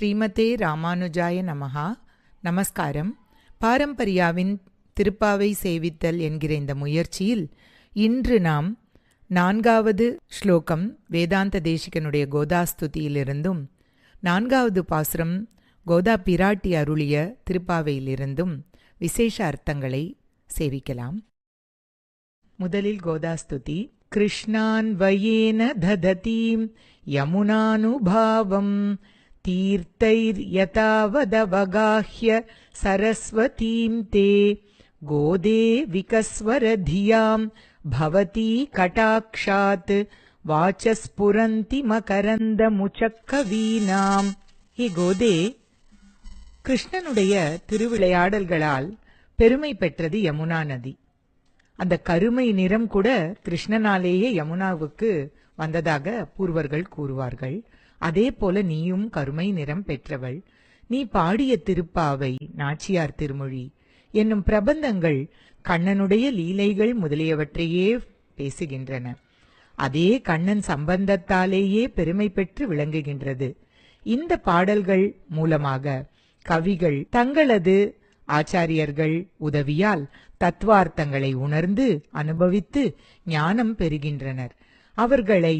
ஸ்ரீமதே ராமானுஜாய நமஹா. நமஸ்காரம். பாரம்பரியாவின் திருப்பாவை சேவித்தல் என்கிற இந்த முயற்சியில் இன்று நாம் நான்காவது ஸ்லோகம் வேதாந்த தேசிகனுடைய கோதாஸ்துதியிலிருந்தும் நான்காவது பாசுரம் கோதா பிராட்டி அருளிய திருப்பாவையிலிருந்தும் விசேஷ அர்த்தங்களை சேவிக்கலாம். முதலில் கோதாஸ்துதி. கிருஷ்ணான்வயேன தததீம் யமுனானுபாவம் तीर्थैर्यतावदवगाह्य सरस्वतीं ते गोदे विकस्वरधियां भवती कटाक्षात् वाचस्फुरन्ति மகரந்தமுச்சக்கவீனாம் ஹே கோதே கிருஷ்ணனுடைய திருவிளையாடல்களால் பெருமை பெற்றது யமுனா நதி அந்த கருமை நிறம் கூட கிருஷ்ணனாலேயே யமுனாவுக்கு வந்ததாக பூர்வர்கள் கூறுவார்கள் அதே போல நீயும் கருமை நிறம் பெற்றவள். நீ பாடிய திருப்பாவை நாச்சியார் திருமொழி என்னும் பிரபந்தங்கள் கண்ணனுடைய லீலைகள் முதலியவற்றையே பேசுகின்றன. அதே கண்ணன் சம்பந்தத்தாலேயே பெருமை பெற்று விளங்குகின்றது. இந்த பாடல்கள் மூலமாக கவிகள் தங்களது ஆச்சாரியர்கள் உதவியால் தத்துவார்த்தங்களை உணர்ந்து அனுபவித்து ஞானம் பெறுகின்றனர். அவர்களை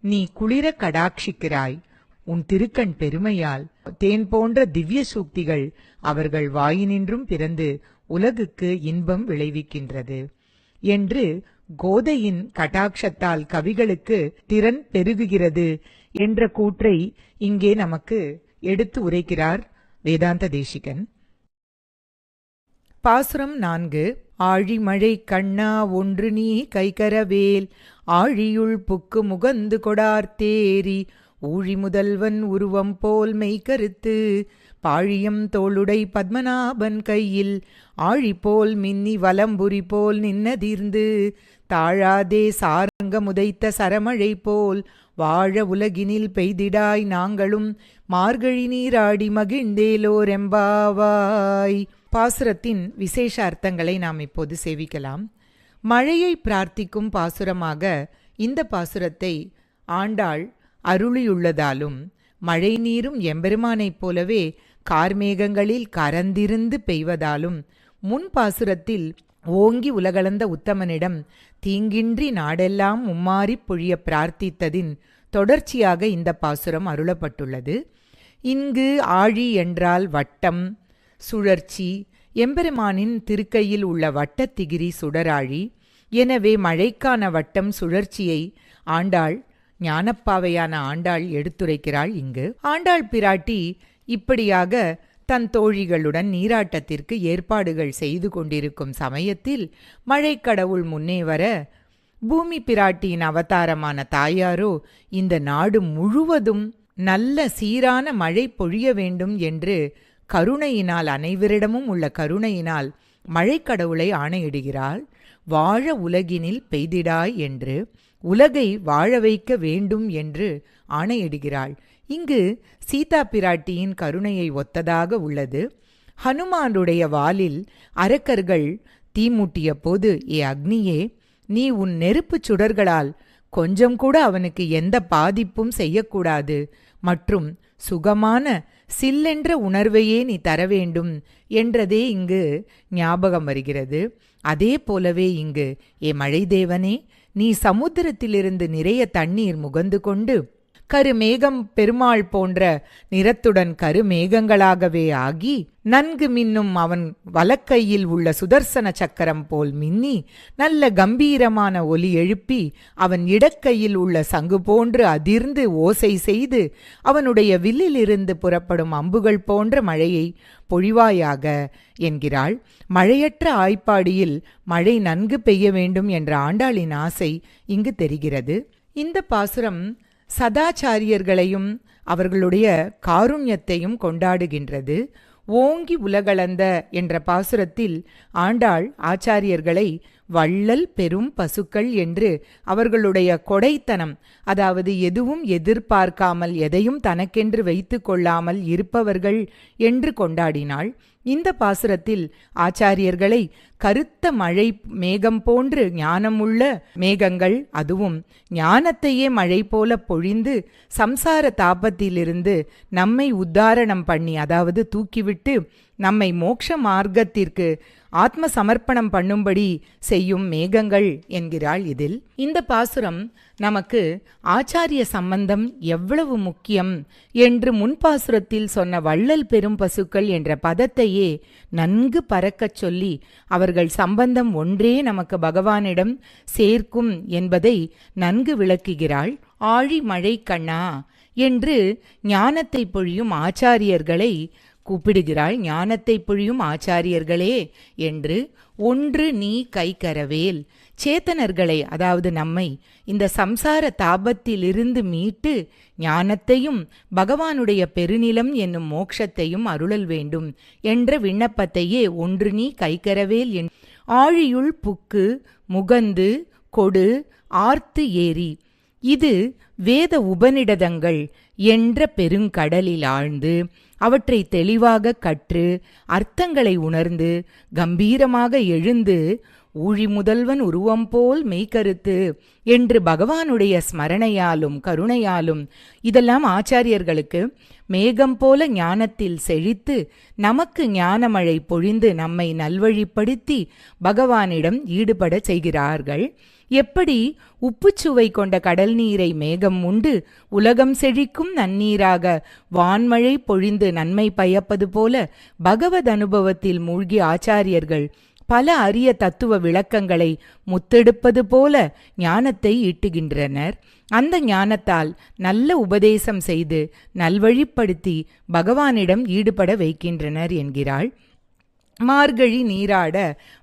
நீ குளிர கடாட்சிக்கிறாய். உன் திருக்கண் பெருமையால் தேன் போன்ற திவ்ய சூக்திகள் அவர்கள் வாயினின்றும் பிறந்து உலகுக்கு இன்பம் விளைவிக்கின்றது. என்று கோதையின் கடாட்சத்தால் கவிகளுக்கு திறன் பெருகுகிறது என்ற கூற்றை இங்கே நமக்கு எடுத்து உரைக்கிறார் வேதாந்த தேசிகன். பாசுரம் நான்கு. ஆழிமழை கண்ணா ஒன்று நீ கைகரவேல் ஆழியுள் புக்கு முகந்து கொடார் தேரி ஊழி முதல்வன் உருவம் போல் மெய்கருத்து பாழியம் தோளுடை பத்மநாபன் கையில். ஆழி போல் மின்னி வலம்புரி போல் நின்னதிர்ந்து. தாழாதே சாரங்க முதைத்த சரமழை போல். வாழ உலகினில் பெய்திடாய் நாங்களும். மார்கழி நீராடி மகிழ்ந்தேலோரெம்பாவாய் பாசுரத்தின் விசேஷ அர்த்தங்களை நாம் இப்போது சேவிக்கலாம். மழையை பிரார்த்திக்கும் பாசுரமாக இந்த பாசுரத்தை ஆண்டாள் அருளியுள்ளதாலும் மழை நீரும் எம்பெருமானைப் போலவே கார்மேகங்களில் கரந்திருந்து பெய்வதாலும் முன் பாசுரத்தில் ஓங்கி உலகளந்த உத்தமனிடம் தீங்கின்றி நாடெல்லாம் உம்மாறிப் பொழிய பிரார்த்தித்ததின் தொடர்ச்சியாக இந்த பாசுரம் அருளப்பட்டுள்ளது. இங்கு ஆழி என்றால் வட்டம் சுழற்சி எம்பெருமானின் திருக்கையில் உள்ள வட்டத்திகிரி சுடராழி எனவே மழைக்கான வட்டம் சுழற்சியை ஆண்டாள் ஞானப்பாவையான ஆண்டாள் எடுத்துரைக்கிறாள் இங்கு. ஆண்டாள் பிராட்டி இப்படியாக தன் தோழிகளுடன் நீராட்டத்திற்கு ஏற்பாடுகள் செய்து கொண்டிருக்கும் சமயத்தில் மழைக்கடவுள் முன்னே வர பூமி பிராட்டியின் அவதாரமான தாயாரோ இந்த நாடு முழுவதும் நல்ல சீரான மழை பொழிய வேண்டும் என்று கருணையினால் அனைவரிடமும் உள்ள கருணையினால் மழைக்கடவுளை ஆணையிடுகிறாள். வாழ உலகினில் பெய்திடாய் என்று உலகை வாழ வைக்க வேண்டும் என்று ஆணையிடுகிறாள். இங்கு சீதா பிராட்டியின் கருணையை ஒத்ததாக உள்ளது. ஹனுமானுடைய வாலில் அரக்கர்கள் தீமூட்டிய போது ஏ அக்னியே நீ உன் நெருப்புச் சுடர்களால் கொஞ்சம் கூட அவனுக்கு எந்த பாதிப்பும் செய்யக்கூடாது. மற்றும் சுகமான சில்லென்ற உணர்வையே நீ தர வேண்டும் என்றதே இங்கு ஞாபகம் வருகிறது. அதே போலவே இங்கு ஏ மழைதேவனே நீ சமுத்திரத்திலிருந்து நிறைய தண்ணீர் முகந்து கொண்டு கருமேகம் பெருமாள் போன்ற நிறத்துடன் கருமேகங்களாகவே ஆகி நன்கு மின்னும் அவன் வலக்கையில் உள்ள சுதர்சன சக்கரம் போல் மின்னி நல்ல கம்பீரமான ஒலி எழுப்பி அவன் இடக்கையில் உள்ள சங்கு போன்று அதிர்ந்து ஓசை செய்து அவனுடைய வில்லிலிருந்து புறப்படும் அம்புகள் போன்ற மழையை பொழிவாயாக என்கிறாள். மழையற்ற ஆய்ப்பாடியில் மழை நன்கு பெய்ய வேண்டும் என்ற ஆண்டாளின் ஆசை இங்கு தெரிகிறது. இந்த பாசுரம் சதாச்சாரியர்களையும் அவர்களுடைய காருண்யத்தையும் கொண்டாடுகின்றது. ஓங்கி உலகளந்த என்ற பாசுரத்தில் ஆண்டாள் ஆச்சாரியர்களை வள்ளல் பெரும் பசுக்கள் என்று அவர்களுடைய கொடைத்தனம். அதாவது எதுவும் எதிர்பார்க்காமல் எதையும் தனக்கென்று வைத்து கொள்ளாமல் இருப்பவர்கள் என்று கொண்டாடினாள். இந்த பாசுரத்தில் ஆச்சாரியர்களை கருத்த மழை மேகம் போன்று ஞானமுள்ள மேகங்கள் அதுவும் ஞானத்தையே மழை போல பொழிந்து சம்சார தாபத்திலிருந்து நம்மை உத்தாரணம் பண்ணி அதாவது தூக்கிவிட்டு நம்மை மோட்ச மார்க்கத்திற்கு ஆத்ம சமர்ப்பணம் பண்ணும்படி செய்யும் மேகங்கள் என்கிறாள் இதில். இந்த பாசுரம் நமக்கு ஆச்சாரிய சம்பந்தம் எவ்வளவு முக்கியம் என்று முன்பாசுரத்தில் சொன்ன வள்ளல் பெரும் பசுக்கள் என்ற பதத்தையே நன்கு பறக்கச் சொல்லி அவர்கள் சம்பந்தம் ஒன்றே நமக்கு பகவானிடம் சேர்க்கும் என்பதை நன்கு விளக்குகிறாள். ஆழி மழை கண்ணா என்று ஞானத்தை பொழியும் ஆச்சாரியர்களை கூப்பிடுகிறாள் ஞானத்தை பொழியும் ஆச்சாரியர்களே என்று ஒன்று நீ கைக்கரவேல் சேத்தனர்களை அதாவது நம்மை இந்த சம்சார தாபத்திலிருந்து மீட்டு ஞானத்தையும் பகவானுடைய பெருநிலம் என்னும் மோட்சத்தையும் அருளல் வேண்டும் என்ற விண்ணப்பத்தையே ஒன்று நீ கைக்கரவேல் என். ஆழியுள் புக்கு முகந்து கொடு ஆர்த்து ஏரி இது வேத உபநிடதங்கள் என்ற பெருங்கடலில் ஆழ்ந்து அவற்றை தெளிவாக கற்று அர்த்தங்களை உணர்ந்து கம்பீரமாக எழுந்து ஊழி முதல்வன் உருவம் போல் மெய்கருத்து என்று பகவானுடைய ஸ்மரணையாலும் கருணையாலும் இதெல்லாம் ஆச்சாரியர்களுக்கு மேகம் போல ஞானத்தில் செழித்து நமக்கு ஞானமழை பொழிந்து நம்மை நல்வழிப்படுத்தி பகவானிடம் ஈடுபட செய்கிறார்கள். எப்படி உப்புச்சுவை கொண்ட கடல் நீரை மேகம் உண்டு? உலகம் செழிக்கும் நன்னீராக. வான்மழை பொழிந்து நன்மை பயப்பது போல பகவத் அனுபவத்தில் மூழ்கி ஆச்சாரியர்கள் பல அரிய தத்துவ விளக்கங்களை முத்தெடுப்பது போல ஞானத்தை ஈட்டுகின்றனர். அந்த ஞானத்தால் நல்ல உபதேசம் செய்து நல்வழிப்படுத்தி பகவானிடம் ஈடுபட வைக்கின்றனர் என்கிறாள். மார்கழி நீராட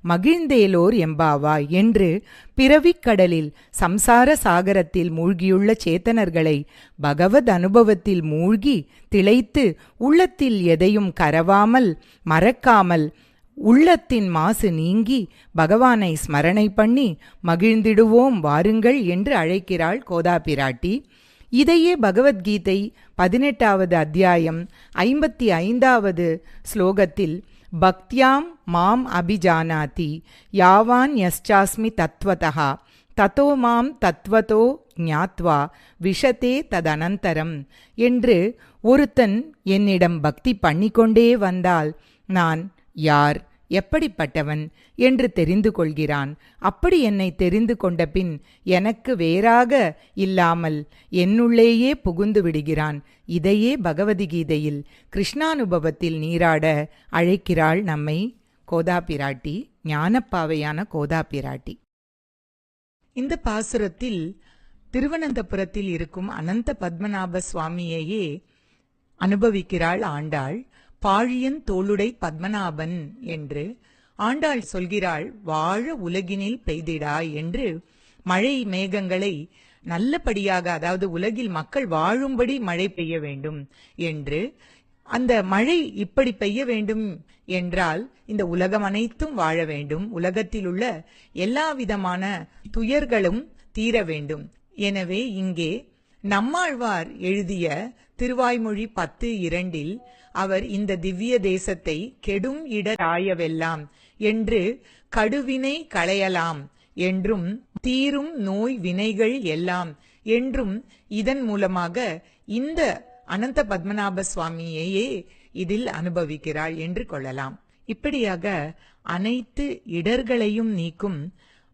மகிழ்ந்தேலோர் எம்பாவாய் என்று பிறவிக்கடலில் சம்சார சாகரத்தில் மூழ்கியுள்ள சேத்தனர்களை பகவத் அனுபவத்தில் மூழ்கி திளைத்து உள்ளத்தில் எதையும் கரவாமல் மறக்காமல் உள்ளத்தின் மாசு நீங்கி பகவானை ஸ்மரணை பண்ணி மகிழ்ந்திடுவோம் வாருங்கள் என்று அழைக்கிறாள் கோதாபிராட்டி. இதையே பகவத்கீதை பதினெட்டாவது அத்தியாயம் ஐம்பத்தி ஐந்தாவது ஸ்லோகத்தில் பக்தியாம் மாம் அபிஜானாதி யாவான் யஸ்சாஸ்மி தத்வதா தத்தோ மாம் தத்வதோ ஞாத்வா விஷத்தே ததனந்தரம். என்று ஒருத்தன் என்னிடம் பக்தி பண்ணிக்கொண்டே வந்தால் நான் யார்? எப்படிப்பட்டவன் என்று தெரிந்து கொள்கிறான். அப்படி என்னை தெரிந்து கொண்ட பின் எனக்கு வேறாக இல்லாமல் என்னுள்ளேயே புகுந்து விடுகிறான். இதையே பகவதிகீதையில் கிருஷ்ணானுபவத்தில் நீராட அழைக்கிறாள் நம்மை கோதாபிராட்டி ஞானப்பாவையான கோதாபிராட்டி. இந்த பாசுரத்தில் திருவனந்தபுரத்தில் இருக்கும் அனந்த பத்மநாப சுவாமியையே அனுபவிக்கிறாள் ஆண்டாள். பாழியன் தோளுடை பத்மநாபன் என்று ஆண்டாள் சொல்கிறாள் வாழ உலகினில் பெய்திடாய் என்று மழை மேகங்களை நல்லபடியாக அதாவது உலகில் மக்கள் வாழும்படி மழை பெய்ய வேண்டும் என்று அந்த மழை இப்படி பெய்ய வேண்டும் என்றால் இந்த உலகம் அனைத்தும் வாழ வேண்டும் உலகத்தில் உள்ள எல்லா விதமான துயர்களும் தீர வேண்டும். எனவே இங்கே நம்மாழ்வார் எழுதிய திருவாய்மொழி பத்து இரண்டில் அவர் இந்த திவ்ய தேசத்தை கெடும் இடராயவெல்லாம் என்று கடுவினை களையலாம் என்றும் தீரும் நோய் வினைகள் எல்லாம் என்றும் இதன் மூலமாக இந்த அனந்த பத்மநாப சுவாமியையே இதில் அனுபவிக்கிறாள் என்று கொள்ளலாம். இப்படியாக அனைத்து இடர்களையும் நீக்கும்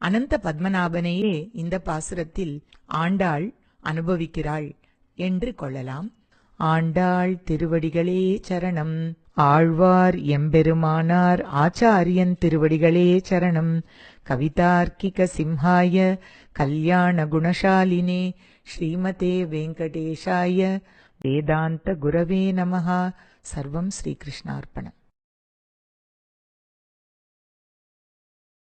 அனந்த பத்மநாபனையே இந்த பாசுரத்தில் ஆண்டாள் அனுபவிக்கிறாள் என்று கொள்ளலாம். ஆண்டாள் திருவடிகளே சரணம். ஆழ்வார் எம்பெருமானார் ஆச்சாரியன் திருவடிகளே சரணம். கவிதார்க்கிக சிம்ஹாய கல்யாண குணசாலினே ஸ்ரீமதே வெங்கடேஷாய. வேதாந்த குரவே நமஹா. சர்வம் ஸ்ரீகிருஷ்ணார்ப்பணம்